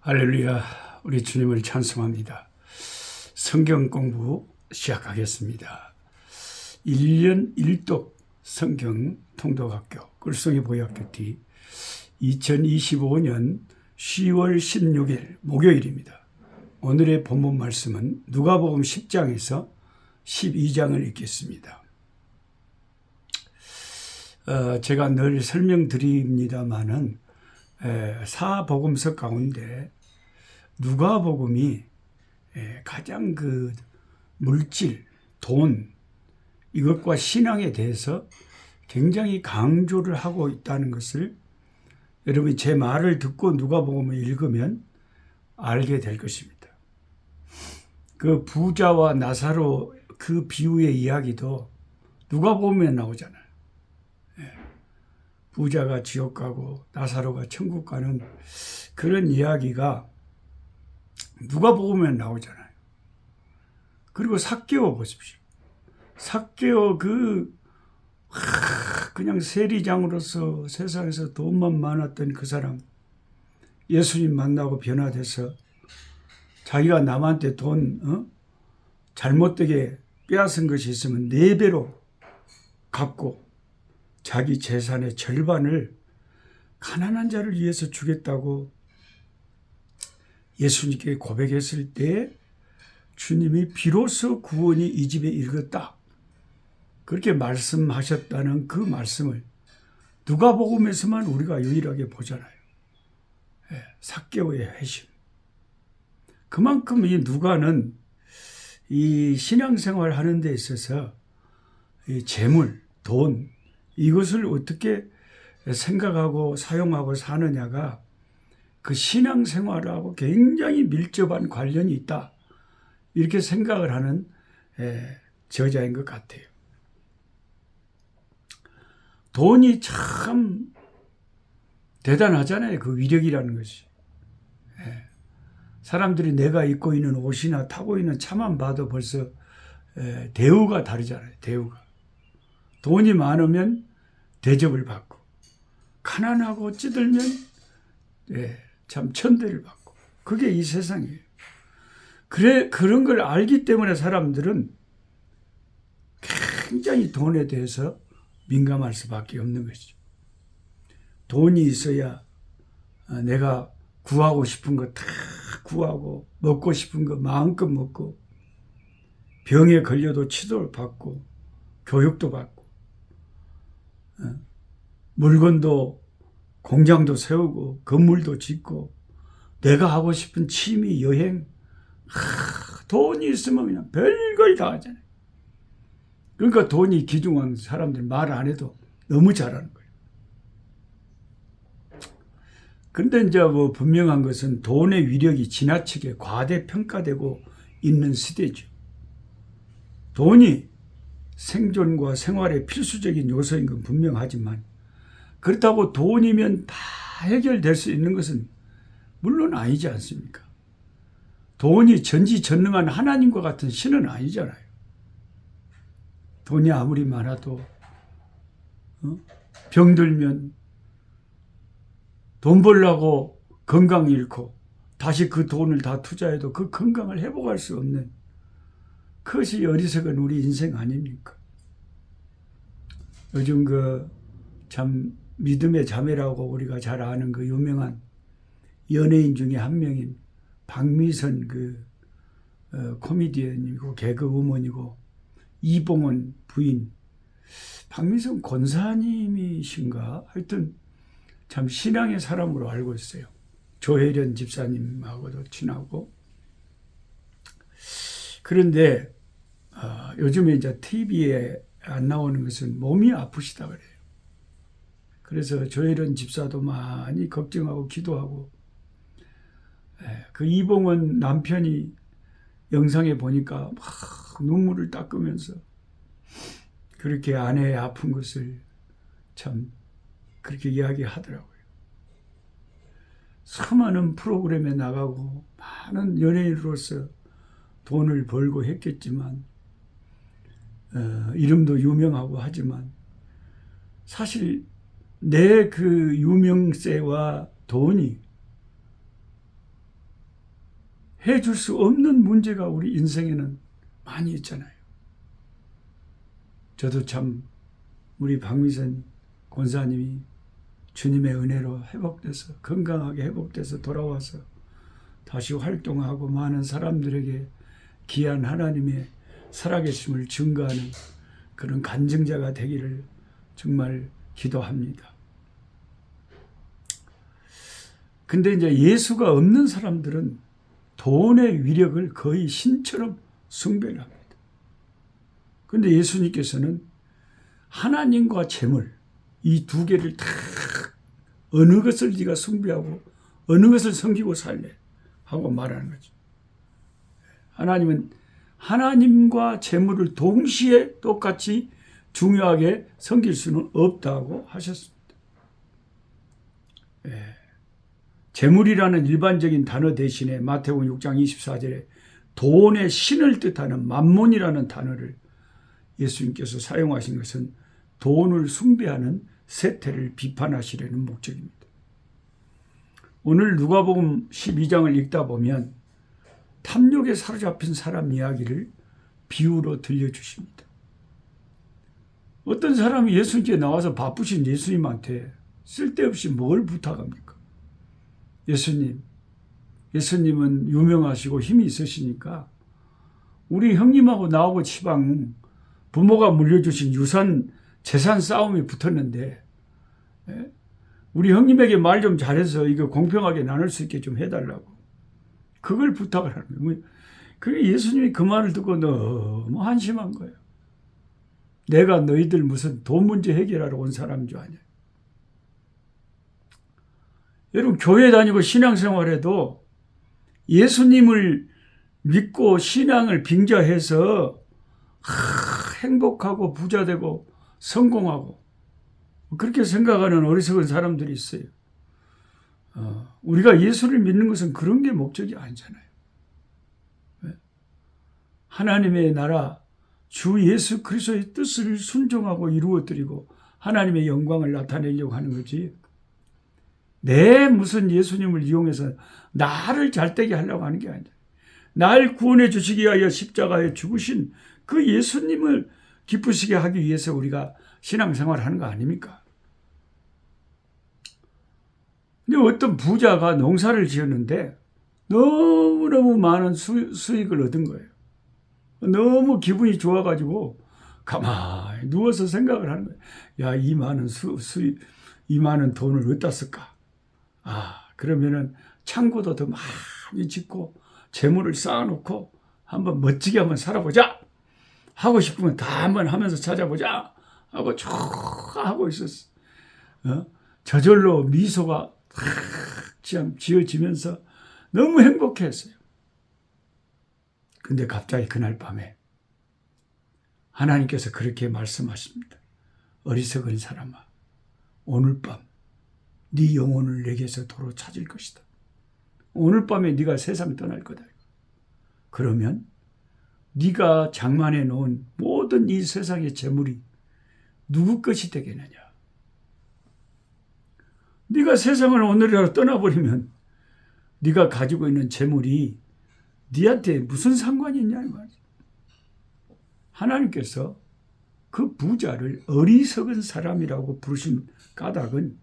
할렐루야, 우리 주님을 찬송합니다. 성경 공부 시작하겠습니다. 1년 1독 성경 통독학교 꿀송이 보약교 뒤 2025년 10월 16일 목요일입니다. 오늘의 본문 말씀은 누가복음 10장에서 12장을 읽겠습니다. 어, 제가 늘 설명드립니다만은 사복음서 가운데 누가복음이 가장 그 물질, 돈 이것과 신앙에 대해서 굉장히 강조를 하고 있다는 것을 여러분이 제 말을 듣고 누가복음을 읽으면 알게 될 것입니다. 그 부자와 나사로 그 비유의 이야기도 누가복음에 나오잖아요. 부자가 지옥 가고 나사로가 천국 가는 그런 이야기가 누가 보면 나오잖아요. 그리고 삭개오 보십시오. 삭개오 그 그냥 세리장으로서 세상에서 돈만 많았던 그 사람 예수님 만나고 변화돼서 자기가 남한테 돈 어? 잘못되게 빼앗은 것이 있으면 네 배로 갚고 자기 재산의 절반을 가난한 자를 위해서 주겠다고 예수님께 고백했을 때 주님이 비로소 구원이 이 집에 이르렀다. 그렇게 말씀하셨다는 그 말씀을 누가복음에서만 우리가 유일하게 보잖아요. 예, 사개오의 회심. 그만큼 이 누가는 이 신앙생활 하는 데 있어서 이 재물, 돈, 이것을 어떻게 생각하고 사용하고 사느냐가 그 신앙생활하고 굉장히 밀접한 관련이 있다. 이렇게 생각을 하는 저자인 것 같아요. 돈이 참 대단하잖아요. 그 위력이라는 것이. 사람들이 내가 입고 있는 옷이나 타고 있는 차만 봐도 벌써 대우가 다르잖아요. 대우가. 돈이 많으면 대접을 받고 가난하고 찌들면 예, 참 천대를 받고 그게 이 세상이에요. 그래 그런 걸 알기 때문에 사람들은 굉장히 돈에 대해서 민감할 수밖에 없는 것이죠. 돈이 있어야 내가 구하고 싶은 거 다 구하고 먹고 싶은 거 마음껏 먹고 병에 걸려도 치료를 받고 교육도 받고 물건도 공장도 세우고 건물도 짓고 내가 하고 싶은 취미 여행 하, 돈이 있으면 그냥 별걸 다 하잖아요. 그러니까 돈이 기중한 사람들 말 안 해도 너무 잘하는 거예요. 근데 이제 뭐 분명한 것은 돈의 위력이 지나치게 과대평가되고 있는 시대죠. 돈이 생존과 생활의 필수적인 요소인 건 분명하지만 그렇다고 돈이면 다 해결될 수 있는 것은 물론 아니지 않습니까? 돈이 전지전능한 하나님과 같은 신은 아니잖아요. 돈이 아무리 많아도 어? 병들면 돈 벌라고 건강 잃고 다시 그 돈을 다 투자해도 그 건강을 회복할 수 없는 그것이 어리석은 우리 인생 아닙니까? 요즘 그 참 믿음의 자매라고 우리가 잘 아는 그 유명한 연예인 중에 한 명인 박미선 그 어, 코미디언이고 개그우먼이고 이봉원 부인 박미선 권사님이신가 하여튼 참 신앙의 사람으로 알고 있어요. 조혜련 집사님하고도 친하고 그런데 어, 요즘에 이제 TV에 안 나오는 것은 몸이 아프시다 그래요. 그래서 조혜련 집사도 많이 걱정하고 기도하고 예, 그 이봉원 남편이 영상에 보니까 막 눈물을 닦으면서 그렇게 아내의 아픈 것을 참 그렇게 이야기하더라고요. 수많은 프로그램에 나가고 많은 연예인으로서 돈을 벌고 했겠지만 어, 이름도 유명하고 하지만 사실 내 그 유명세와 돈이 해줄 수 없는 문제가 우리 인생에는 많이 있잖아요. 저도 참 우리 박미선 권사님이 주님의 은혜로 회복돼서 건강하게 회복돼서 돌아와서 다시 활동하고 많은 사람들에게 귀한 하나님의 살아계심을 증거하는 그런 간증자가 되기를 정말 기도합니다. 근데 이제 예수가 없는 사람들은 돈의 위력을 거의 신처럼 숭배를 합니다. 근데 예수님께서는 하나님과 재물 이 두 개를 다 어느 것을 네가 숭배하고 어느 것을 섬기고 살래 하고 말하는 거죠. 하나님은 하나님과 재물을 동시에 똑같이 중요하게 섬길 수는 없다고 하셨습니다. 예. 재물이라는 일반적인 단어 대신에 마태복음 6장 24절에 돈의 신을 뜻하는 만몬이라는 단어를 예수님께서 사용하신 것은 돈을 숭배하는 세태를 비판하시려는 목적입니다. 오늘 누가복음 12장을 읽다 보면 탐욕에 사로잡힌 사람 이야기를 비유로 들려주십니다. 어떤 사람이 예수님께 나와서 바쁘신 예수님한테 쓸데없이 뭘 부탁합니까? 예수님, 예수님은 유명하시고 힘이 있으시니까 우리 형님하고 나하고 지방 부모가 물려주신 유산 재산 싸움이 붙었는데 예? 우리 형님에게 말 좀 잘해서 이거 공평하게 나눌 수 있게 좀 해달라고 그걸 부탁을 하는 거예요. 그게 예수님이 그 말을 듣고 너무 한심한 거예요. 내가 너희들 무슨 돈 문제 해결하러 온 사람인 줄 아냐. 여러분 교회 다니고 신앙생활에도 예수님을 믿고 신앙을 빙자해서 행복하고 부자되고 성공하고 그렇게 생각하는 어리석은 사람들이 있어요. 어, 우리가 예수를 믿는 것은 그런 게 목적이 아니잖아요. 하나님의 나라 주 예수 그리스도의 뜻을 순종하고 이루어드리고 하나님의 영광을 나타내려고 하는 거지. 내 무슨 예수님을 이용해서 나를 잘되게 하려고 하는 게 아니라 날 구원해 주시기 위하여 십자가에 죽으신 그 예수님을 기쁘시게 하기 위해서 우리가 신앙생활 하는 거 아닙니까? 근데 어떤 부자가 농사를 지었는데 너무너무 많은 수, 수익을 얻은 거예요. 너무 기분이 좋아가지고 가만히 누워서 생각을 하는 거예요. 야, 이 많은 수, 수익, 이 많은 돈을 어디다 쓸까? 아, 그러면은 창고도 더 많이 짓고 재물을 쌓아놓고 한번 멋지게 한번 살아보자. 하고 싶으면 다 한번 하면서 찾아보자. 하고 쭉 하고 있었어. 어? 저절로 미소가 참 지어지면서 너무 행복했어요. 근데 갑자기 그날 밤에 하나님께서 그렇게 말씀하십니다. 어리석은 사람아, 오늘 밤 네 영혼을 내게서 도로 찾을 것이다. 오늘 밤에 네가 세상 떠날 거다. 그러면 네가 장만해 놓은 모든 이 세상의 재물이 누구 것이 되겠느냐? 네가 세상을 오늘이라도 떠나버리면 네가 가지고 있는 재물이 네한테 무슨 상관이 있냐 이 말이야. 하나님께서 그 부자를 어리석은 사람이라고 부르신 까닭은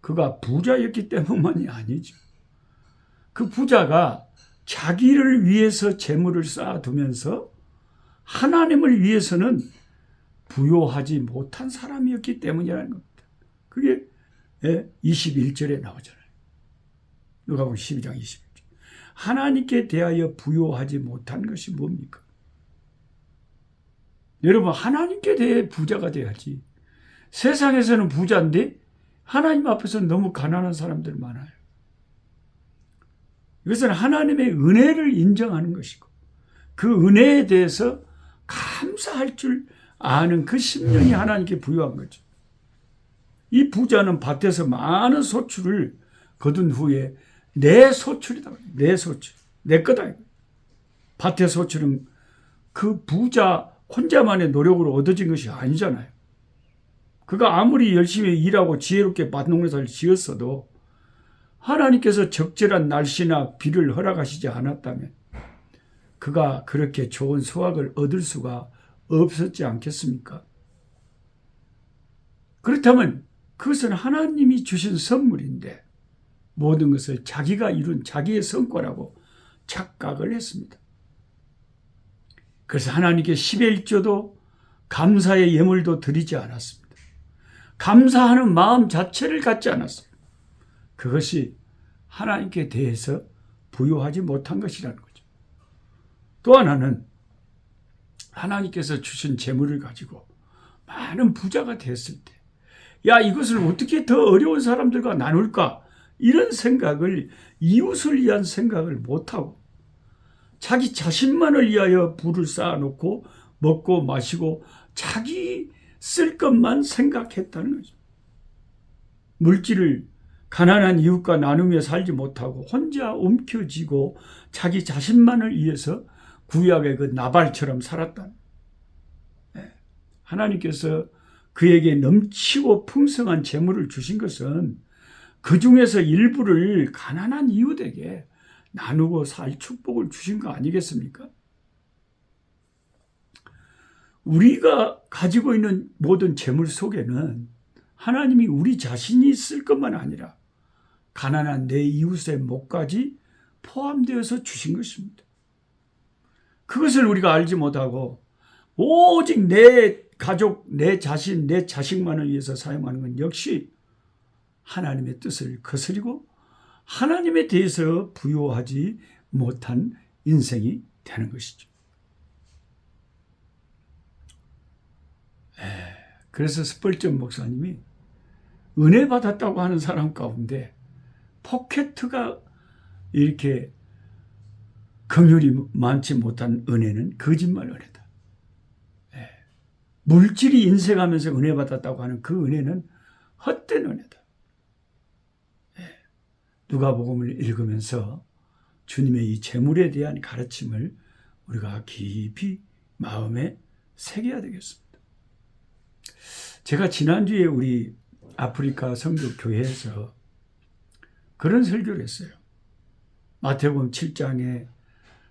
그가 부자였기 때문만이 아니죠. 그 부자가 자기를 위해서 재물을 쌓아두면서 하나님을 위해서는 부요하지 못한 사람이었기 때문이라는 겁니다. 그게 21절에 예, 나오잖아요. 누가 보면 12장 21절. 하나님께 대하여 부요하지 못한 것이 뭡니까? 여러분, 하나님께 대해 부자가 돼야지. 세상에서는 부자인데 하나님 앞에서는 너무 가난한 사람들 많아요. 이것은 하나님의 은혜를 인정하는 것이고 그 은혜에 대해서 감사할 줄 아는 그 심령이 하나님께 부여한 거죠. 이 부자는 밭에서 많은 소출을 거둔 후에 내 소출이다. 내 소출. 내 거다. 밭의 소출은 그 부자 혼자만의 노력으로 얻어진 것이 아니잖아요. 그가 아무리 열심히 일하고 지혜롭게 밭농사를 지었어도 하나님께서 적절한 날씨나 비를 허락하시지 않았다면 그가 그렇게 좋은 수확을 얻을 수가 없었지 않겠습니까? 그렇다면 그것은 하나님이 주신 선물인데 모든 것을 자기가 이룬 자기의 성과라고 착각을 했습니다. 그래서 하나님께 10의 1조도 감사의 예물도 드리지 않았습니다. 감사하는 마음 자체를 갖지 않았어요. 그것이 하나님께 대해서 부여하지 못한 것이라는 거죠. 또 하나는 하나님께서 주신 재물을 가지고 많은 부자가 됐을 때, 야, 이것을 어떻게 더 어려운 사람들과 나눌까? 이런 생각을, 이웃을 위한 생각을 못하고, 자기 자신만을 위하여 부를 쌓아놓고, 먹고 마시고, 자기 쓸 것만 생각했다는 거죠. 물질을 가난한 이웃과 나누며 살지 못하고 혼자 움켜쥐고 자기 자신만을 위해서 구약의 그 나발처럼 살았다. 네. 하나님께서 그에게 넘치고 풍성한 재물을 주신 것은 그 중에서 일부를 가난한 이웃에게 나누고 살 축복을 주신 거 아니겠습니까? 우리가 가지고 있는 모든 재물 속에는 하나님이 우리 자신이 쓸 것만 아니라 가난한 내 이웃의 목까지 포함되어서 주신 것입니다. 그것을 우리가 알지 못하고 오직 내 가족, 내 자신, 내 자식만을 위해서 사용하는 건 역시 하나님의 뜻을 거스리고 하나님에 대해서 부여하지 못한 인생이 되는 것이죠. 그래서 스펄전 목사님이 은혜 받았다고 하는 사람 가운데 포켓트가 이렇게 긍휼이 많지 못한 은혜는 거짓말 은혜다. 예. 물질이 인생하면서 은혜 받았다고 하는 그 은혜는 헛된 은혜다. 예. 누가복음을 읽으면서 주님의 이 재물에 대한 가르침을 우리가 깊이 마음에 새겨야 되겠습니다. 제가 지난주에 우리 아프리카 성교 교회에서 그런 설교를 했어요. 마태복음 7장에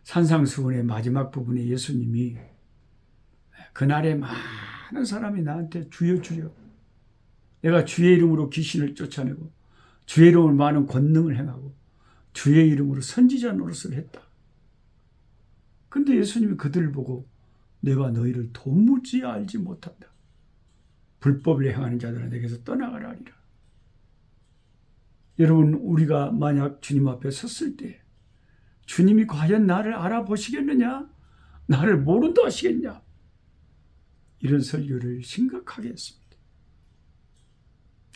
산상수훈의 마지막 부분에 예수님이 그날에 많은 사람이 나한테 주여 주여 내가 주의 이름으로 귀신을 쫓아내고 주의 이름으로 많은 권능을 행하고 주의 이름으로 선지자 노릇을 했다. 근데 예수님이 그들을 보고 내가 너희를 도무지 알지 못한다. 불법을 행하는 자들은 내게서 떠나가라 하리라. 여러분 우리가 만약 주님 앞에 섰을 때 주님이 과연 나를 알아보시겠느냐? 나를 모른다 하시겠냐? 이런 설교를 심각하게 했습니다.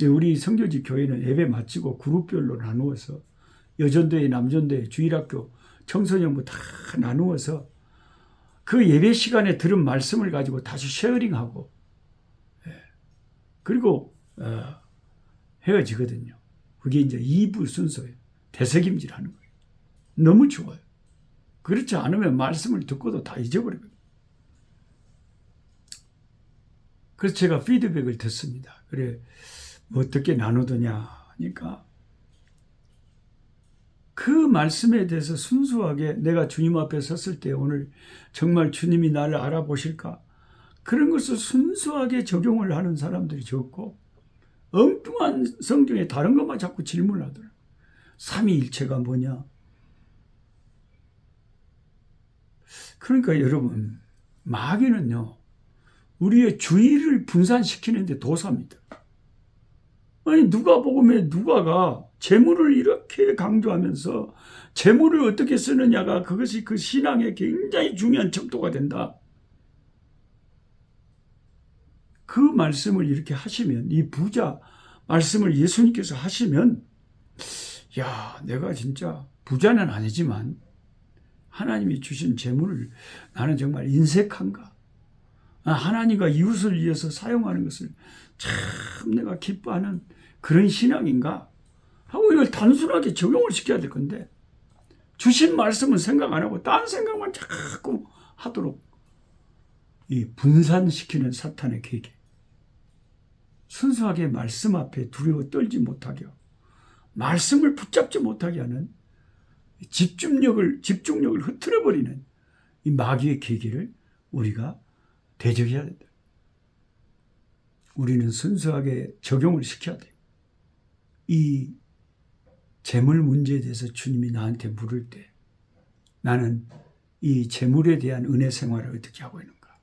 우리 성교지 교회는 예배 마치고 그룹별로 나누어서 여전도회, 남전도회, 주일학교, 청소년부 다 나누어서 그 예배 시간에 들은 말씀을 가지고 다시 쉐어링하고 예. 그리고 어, 헤어지거든요. 그게 이제 2부 순서예요. 대책임질 하는 거예요. 너무 좋아요. 그렇지 않으면 말씀을 듣고도 다 잊어버리거든요. 그래서 제가 피드백을 듣습니다. 그래, 뭐 어떻게 나누더냐 하니까 그 말씀에 대해서 순수하게 내가 주님 앞에 섰을 때 오늘 정말 주님이 나를 알아보실까? 그런 것을 순수하게 적용을 하는 사람들이 적고 엉뚱한 성경에 다른 것만 자꾸 질문을 하더라고요. 삼위일체가 뭐냐? 그러니까 여러분, 마귀는요, 우리의 주의를 분산시키는데 도사입니다. 아니, 누가 복음에 누가가 재물을 이렇게 강조하면서 재물을 어떻게 쓰느냐가 그것이 그 신앙의 굉장히 중요한 척도가 된다. 그 말씀을 이렇게 하시면 이 부자 말씀을 예수님께서 하시면 야 내가 진짜 부자는 아니지만 하나님이 주신 재물을 나는 정말 인색한가 아, 하나님과 이웃을 위해서 사용하는 것을 참 내가 기뻐하는 그런 신앙인가? 하고 이걸 단순하게 적용을 시켜야 될 건데 주신 말씀은 생각 안 하고 딴 생각만 자꾸 하도록 이 분산시키는 사탄의 계획 순수하게 말씀 앞에 두려워 떨지 못하게 말씀을 붙잡지 못하게 하는 집중력을 집중력을 흐트러 버리는 이 마귀의 계기를 우리가 대적해야 된다. 우리는 순수하게 적용을 시켜야 돼. 이 재물 문제에 대해서 주님이 나한테 물을 때 나는 이 재물에 대한 은혜 생활을 어떻게 하고 있는가?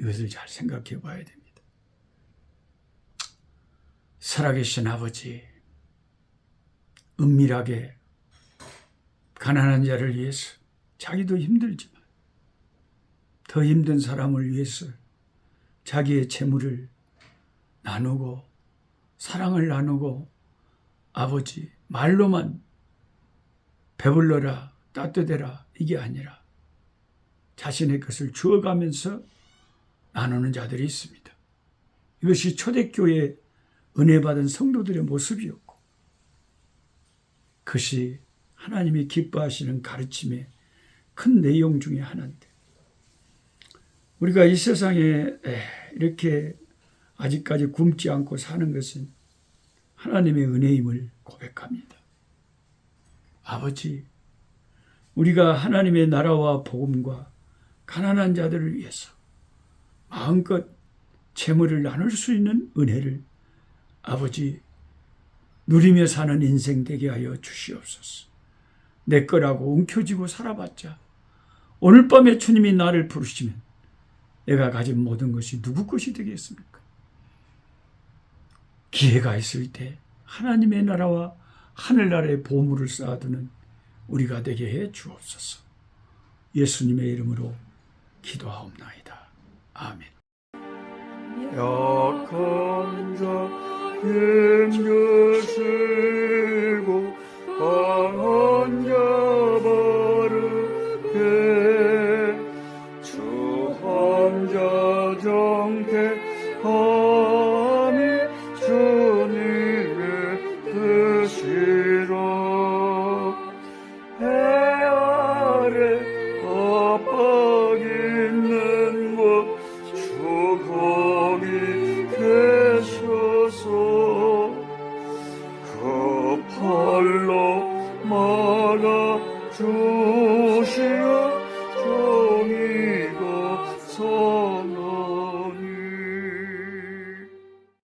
이것을 잘 생각해 봐야 됩니다. 살아계신 아버지, 은밀하게 가난한 자를 위해서 자기도 힘들지만 더 힘든 사람을 위해서 자기의 재물을 나누고 사랑을 나누고 아버지 말로만 배불러라 따뜻해라 이게 아니라 자신의 것을 주어가면서 나누는 자들이 있습니다. 이것이 초대교회 은혜 받은 성도들의 모습이었고 그것이 하나님이 기뻐하시는 가르침의 큰 내용 중에 하나인데 우리가 이 세상에 이렇게 아직까지 굶지 않고 사는 것은 하나님의 은혜임을 고백합니다. 아버지, 우리가 하나님의 나라와 복음과 가난한 자들을 위해서 마음껏 재물을 나눌 수 있는 은혜를 아버지 누리며 사는 인생 되게 하여 주시옵소서. 내 거라고 움켜쥐고 살아봤자 오늘 밤에 주님이 나를 부르시면 내가 가진 모든 것이 누구 것이 되겠습니까? 기회가 있을 때 하나님의 나라와 하늘나라의 보물을 쌓아두는 우리가 되게 해 주옵소서. 예수님의 이름으로 기도하옵나이다. 아멘. 약한 자 힘주시고 자 정태